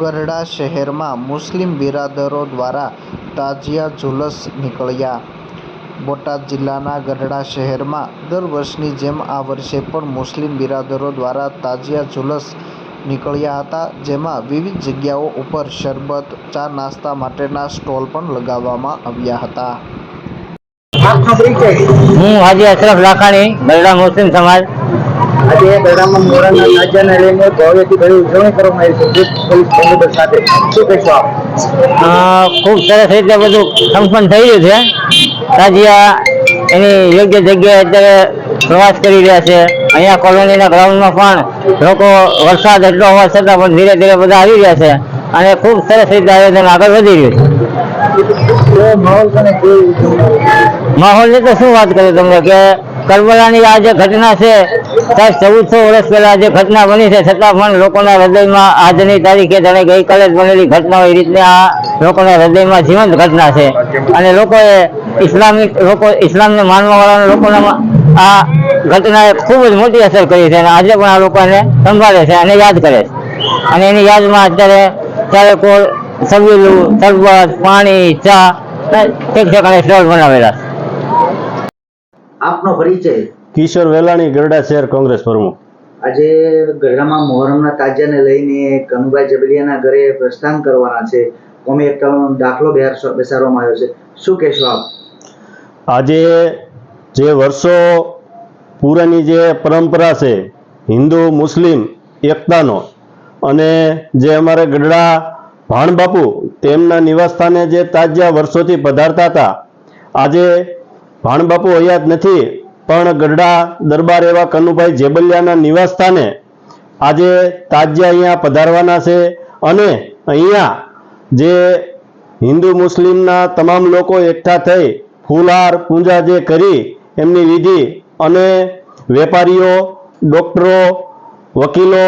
ગરડા શહેરમાં મુસ્લિમ બિરાદરો દ્વારા તાજિયા જુલુસ નીકળ્યા. બોટાદ જિલ્લાના ગઢડા શહેરમાં દર વર્ષની જેમ આ વર્ષે પણ મુસ્લિમ બિરાદરો દ્વારા તાજિયા જુલસ નીકળ્યા હતા, જેમાં વિવિધ જગ્યાઓ ઉપર શરબત, ચા નાસ્તા માટેના સ્ટોલ પણ લગાવવામાં આવ્યા હતા. હું હાજી અશરફ લાખાણી, ગરડા મુસ્લિમ સમાજ. આજે ગરડામાં મોરાના નાજાને લઈને ભવ્યથી ઘણી ઉજવણી કરવામાં આવી છે. પોલીસ બંદોબસ્ત સાથે શું કહેશો આપ? ખૂબ સરસ રીતે બધું સંપન્ન થઈ રહ્યું છે. તાજિયા એની યોગ્ય જગ્યાએ અત્યારે પ્રવાસ કરી રહ્યા છે. અહીંયા કોલોનીના ગ્રાઉન્ડમાં પણ લોકો વરસાદ એટલો હોવા છતાં પણ ધીરે ધીરે બધા આવી રહ્યા છે અને ખૂબ સરસ રીતે આયોજન આગળ વધી રહ્યું છે. માહોલ ને માહોલની તો શું વાત કરું તમને કે કરબલાની આ જે ઘટના છે, સાહેબ, ચૌદસો વર્ષ પહેલા જે ઘટના બની છે, છતાં પણ લોકોના હૃદયમાં આજની તારીખે જાણે ગઈકાલે જ બનેલી ઘટના હોય એ રીતની આ લોકોના હૃદયમાં જીવંત ઘટના છે. અને લોકોએ ઇસ્લામિક, લોકો ઇસ્લામને માનવાવાળા લોકોના આ ઘટનાએ ખૂબ જ મોટી અસર કરી છે અને આજે પણ આ લોકોને સંભાળે છે અને યાદ કરે છે. અને એની યાદમાં અત્યારે ત્યારે કોઈ સવેલું શરબત પાણી, ચા ઠીક ઠેકાણે સ્ટોલ બનાવેલા છે. આપનો પરિચય? કિશોર વેલાણી ગરડા શહેર કોંગ્રેસ પ્રમુખ. આજે ગરડામાં મોહરમના તાજાને લઈને કનુભાઈ જબલિયાના ઘરે પ્રસ્થાન કરવાના છે. કોમી એકતાનો દાખલો બેસાડવામાં આવ્યો છે. શું કહેશો આપ? આજે જે વર્ષો પૂરાની જે પરંપરા છે હિન્દુ મુસ્લિમ એકતાનો અને જે અમારે ગઢડા ભાણબાપુ તેમના નિવાસસ્થાને જે તાજ્યા વર્ષોથી પધારતા હતા આજે ભાણબાપુ હયાત નથી, પણ ગઢડા દરબાર એવા કનુભાઈ જેબલિયાના નિવાસસ્થાને આજે તાજ્યા અહીંયા પધારવાના છે અને અહીંયા જે હિન્દુ મુસ્લિમના તમામ લોકો એકઠા થઈ ફૂલહાર પૂજા જે કરી, એમની વિધિ અને વેપારીઓ, ડોક્ટરો, વકીલો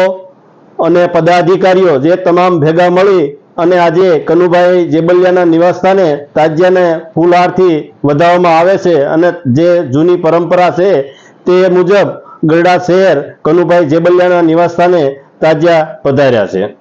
અને પદાધિકારીઓ જે તમામ ભેગા મળી અને આજે કનુભાઈ જેબલિયાના નિવાસસ્થાને તાજ્યાને ફૂલહારથી વધાવવામાં આવે છે અને જે જૂની પરંપરા છે તે મુજબ ગરડા શહેર કનુભાઈ જેબલિયાના નિવાસસ્થાને તાજ્યા પધાર્યા છે.